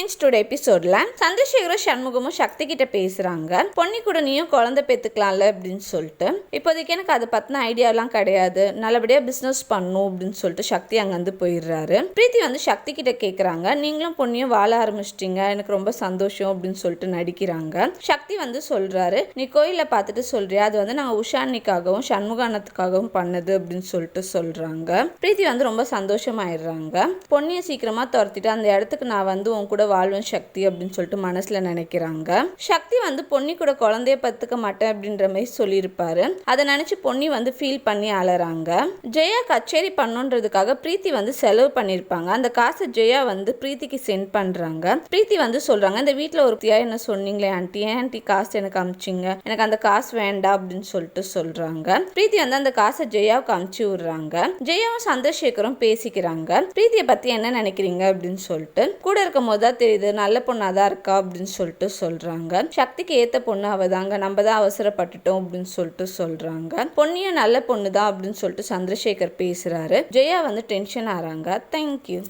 Friends today எபிசோட்ல சந்திரசேகரும் சண்முகமும் சக்தி கிட்ட பேசுறாங்க. பொன்னி கூட நீயும் குழந்தை பேத்துக்கலாம்ல அப்படின்னு சொல்லிட்டு. இப்போதைக்கு எனக்கு அதை பத்தின ஐடியாலாம் கிடையாது. நல்லபடியா பிசினஸ் பண்ணும் அப்படின்னு சொல்லிட்டு சக்தி அங்கேருந்து போயிடுறாரு. பிரீத்தி வந்து சக்தி கிட்ட கேட்குறாங்க நீங்களும் பொண்ணியும் வாழ ஆரம்பிச்சிட்டீங்க. எனக்கு ரொம்ப சந்தோஷம் அப்படின்னு சொல்லிட்டு நடிக்கிறாங்க. சக்தி வந்து சொல்றாரு நீ கோயிலில் பார்த்துட்டு சொல்றியா? அது வந்து நாங்கள் உஷானிக்காகவும் சண்முகானத்துக்காகவும் பண்ணது அப்படின்னு சொல்லிட்டு சொல்றாங்க. பிரீத்தி வந்து ரொம்ப சந்தோஷமாயிடுறாங்க. பொன்னியை சீக்கிரமா துரத்திட்டு அந்த இடத்துக்கு நான் வந்து உன் கூட வாழ்வும் சக்தி அப்படின்னு சொல்லிட்டு மனசுல நினைக்கிறாங்க. சக்தி வந்து பொன்னி கூட குழந்தைய பத்துக்க மாட்டேன் அப்படின்ற மாதிரி சொல்லியிருப்பாரு. அதை நினைச்சு பொன்னி வந்து ஃபீல் பண்ணி அலறாங்க. ஜெயா கச்சேரி பண்ணுன்றதுக்காக பிரீத்தி வந்து செலவு பண்ணியிருப்பாங்க. அந்த காசை ஜெயா வந்து பிரீத்திக்கு சென்ட் பண்றாங்க. பிரீத்தி வந்து சொல்றாங்க இந்த வீட்டில் ஒரு தியா என்ன சொன்னீங்களே ஆண்டி? ஏன் ஆண்டி காசு எனக்கு அமிச்சிங்க? எனக்கு அந்த காசு வேண்டாம் அப்படின்னு சொல்லிட்டு சொல்றாங்க. பிரீத்தி வந்து அந்த காசை ஜெயாவுக்கு அமுச்சு விடுறாங்க. ஜெயாவும் சந்திரசேகரும் பேசிக்கிறாங்க. பிரீத்தியை பத்தி என்ன நினைக்கிறீங்க? அப்படின்னு சொல்லிட்டு. கூட இருக்கும் போது தான் தெரியுது நல்ல பொண்ணாக தான் இருக்கா அப்படின்னு சொல்லிட்டு சொல்கிறாங்க சக்திக்கு ஏற்ற பொண்ணு அவள் தாங்க நம்ம தான் அவசரப்பட்டுட்டோம் அப்படின்னு சொல்லிட்டு சொல்கிறாங்க பொண்ணியும் நல்ல பொண்ணு தான் அப்படின்னு சொல்லிட்டு சந்திரசேகர் பேசுகிறாரு ஜெயா வந்து டென்ஷன் ஆகிறாங்க தேங்க்யூ